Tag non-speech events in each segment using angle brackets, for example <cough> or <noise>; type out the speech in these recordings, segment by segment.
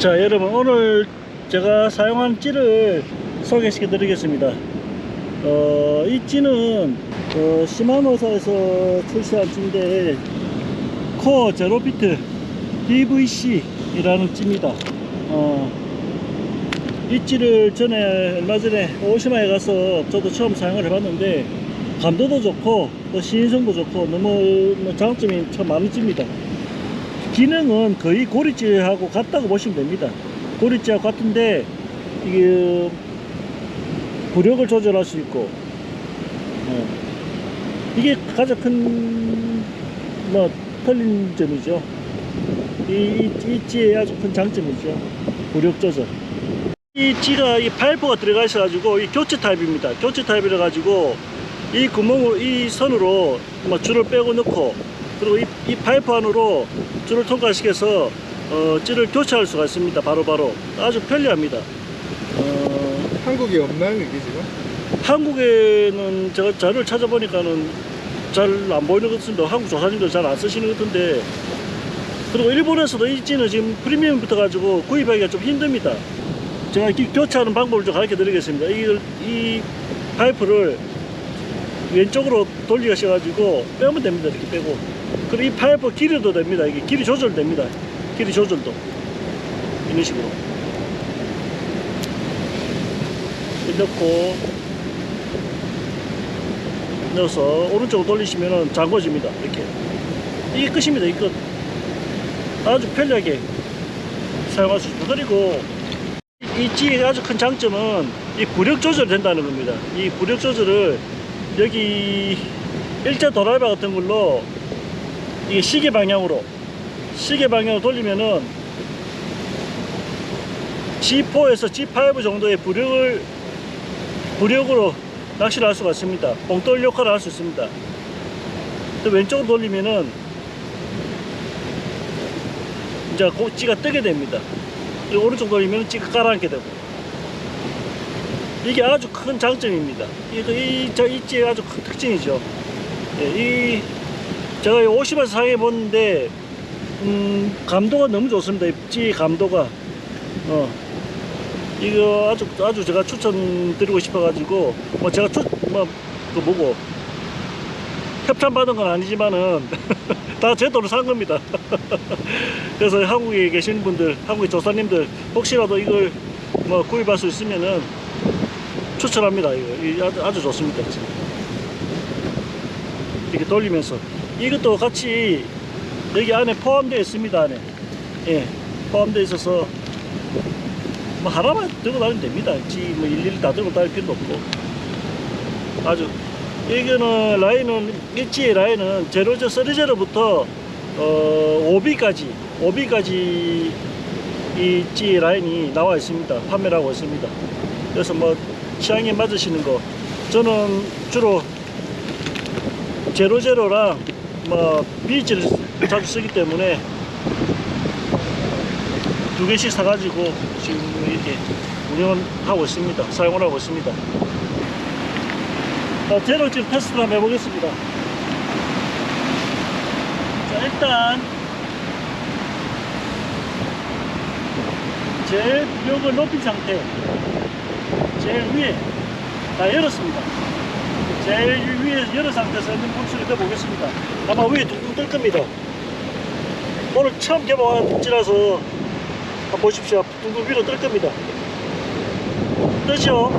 자 여러분 오늘 제가 사용한 찌를 소개시켜 드리겠습니다. 어, 이 찌는 어, 시마노사에서 출시한 찌인데 코어 제로피트 DVC 이라는 찌입니다. 어, 이 찌를 전에 얼마 전에 오시마에 가서 저도 처음 사용을 해봤는데 감도도 좋고 또 시인성도 좋고 너무 뭐 장점이 참 많은 찌입니다 기능은 거의 고리찌하고 같다고 보시면 됩니다. 고리찌하고 같은데 이게 부력을 조절할 수 있고 어, 이게 가장 큰뭐 틀린 점이죠. 이, 이, 이 찌의 아주 큰 장점이죠. 부력 조절. 이 찌가 이 파이프가 들어가 있어 가지고 이 교체 타입입니다. 교체 타입이라 가지고 이 구멍을 이 선으로 뭐 줄을 빼고 넣고 그리고 이, 이 파이프 안으로 줄을 통과시켜서 어, 찌를 교체할 수가 있습니다. 바로 바로 아주 편리합니다. 어, 한국에 없나요 이게 지금? 한국에는 제가 자료를 찾아보니까는 잘 안 보이는 것 같습니다. 한국 조사님들 잘안 쓰시는 것 같은데 그리고 일본에서도 이 찌는 지금 프리미엄 붙어가지고 구입하기가 좀 힘듭니다. 제가 이 교체하는 방법을 좀 가르쳐 드리겠습니다. 이걸, 이 파이프를 왼쪽으로 돌리셔가지고 빼면 됩니다. 이렇게 빼고. 그리고 이 파이프 길이도 됩니다. 이게 길이 조절됩니다. 길이 조절도. 이런 식으로. 넣고, 넣어서 오른쪽으로 돌리시면은 잠궈집니다. 이렇게. 이게 끝입니다. 이 끝. 아주 편리하게 사용할 수 있습니다. 그리고 이 찌의 아주 큰 장점은 이 부력 조절 된다는 겁니다. 이 부력 조절을 여기 일자 도라이바 같은 걸로 이게 시계 방향으로 시계 방향으로 돌리면은 G4에서 G5 정도의 부력을 부력으로 낚시를 할 수가 있습니다. 봉돌 역할을 할 수 있습니다. 또 왼쪽으로 돌리면은 이제 그 찌가 뜨게 됩니다. 오른쪽 돌리면 찌가 가라앉게 되고 이게 아주 큰 장점입니다. 이거 이, 저, 이 찌의 아주 큰 특징이죠. 예, 이, 제가 50에서 사용해 봤는데, 음, 감도가 너무 좋습니다. 이찌 감도가. 어, 이거 아주, 아주 제가 추천드리고 싶어가지고, 뭐 제가 추, 뭐, 그 뭐고, 협찬 받은 건 아니지만은, <laughs> 다 제 돈으로 산 겁니다. <laughs> 그래서 한국에 계신 분들, 한국의 조사님들, 혹시라도 이걸 뭐 구입할 수 있으면은, 추천합니다. 이거 이 아주, 아주 좋습니다. 이렇게 돌리면서 이것도 같이 여기 안에 포함되어 있습니다. 안에 예 포함되어 있어서 뭐 하나만 들고 다니면 됩니다. 지뭐 일일이 다 들고 다닐 필요도 없고 아주 이거는 라인은 일지의 라인은 제로제 쓰리제로부터 어 5비까지 5비까지 이지 라인이 나와 있습니다. 판매를 하고 있습니다. 그래서 뭐 취향에 맞으시는 거. 저는 주로 제로제로랑 뭐 비즈를 자주 쓰기 때문에 두 개씩 사가지고 지금 이렇게 운영하고 있습니다. 사용을 하고 있습니다. 자, 제로 지금 테스트를 한번 해보겠습니다. 자 일단 제일 부력을 높인 상태 제일 위에 다 열었습니다. 제일 위에 열은 상태에서 있는 분수를 떠보겠습니다. 아마 위에 둥둥 뜰 겁니다. 오늘 처음 개봉한 둥지라서 한번 보십시오. 둥둥 위로 뜰 겁니다. 뜨죠?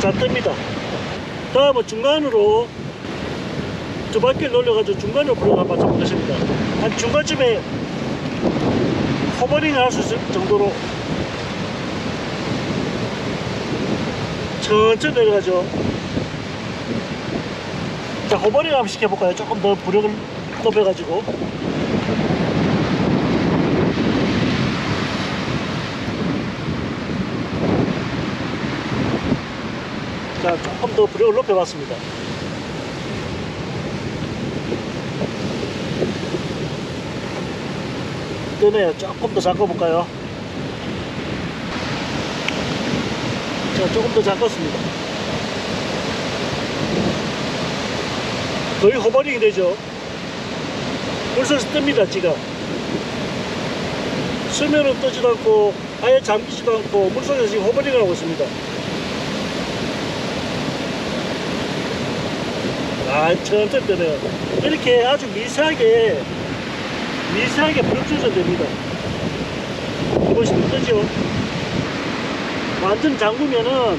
자, 뜹니다. 다음은 중간으로 저 바퀴를 돌려가지고 중간으로 불어가 한번 잡으겠습니다. 한 중간쯤에 호버링을 할 수 있을 정도로 천천히 내려가죠. 자, 호버링 한번 시켜볼까요? 조금 더 부력을 높여가지고. 자, 조금 더 부력을 높여봤습니다. 뜨네요. 조금 더 잠궈볼까요? 자, 조금 더 잠궜습니다. 거의 호버링이 되죠. 물속에서 뜹니다, 찌가. 수면은 뜨지도 않고, 아예 잠기지도 않고, 물속에서 지금 호버링을 하고 있습니다. 아, 천천히 뜨네요. 이렇게 아주 미세하게, 미세하게 불 조절됩니다. 보시면 뜨죠? 완전 잠그면은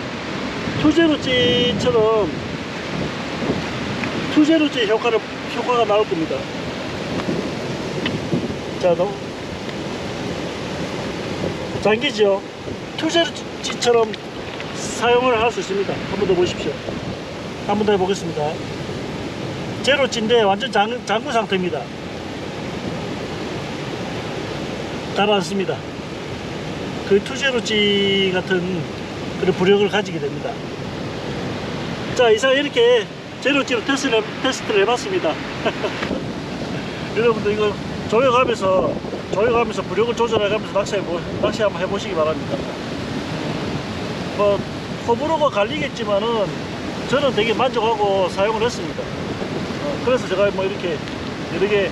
투제로찌처럼 투제로찌 효과를 효과가 나올 겁니다. 자, 너무 잠기죠? 투제로찌처럼 사용을 할 수 있습니다. 한 번 더 보십시오. 한 번 더 해보겠습니다. 제로찌인데 완전 잠, 잠근 상태입니다. 달아났습니다. 그 투제로찌 같은 그런 부력을 가지게 됩니다. 자, 이상 이렇게 제로찌로 테스트를, 테스트를 해봤습니다. <laughs> 여러분들 이거 조여가면서, 조여가면서 부력을 조절해가면서 낚시, 낚시 한번 해보시기 바랍니다. 뭐, 호불호가 갈리겠지만은 저는 되게 만족하고 사용을 했습니다. 어, 그래서 제가 뭐 이렇게 여러 개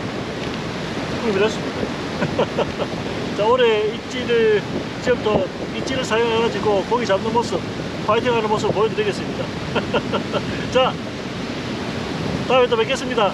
구입을 했습니다. <laughs> 자, 올해 입지를, 지금부터 입지를 사용해가지고 고기 잡는 모습, 파이팅 하는 모습 보여드리겠습니다. <laughs> 자, 다음에 또 뵙겠습니다.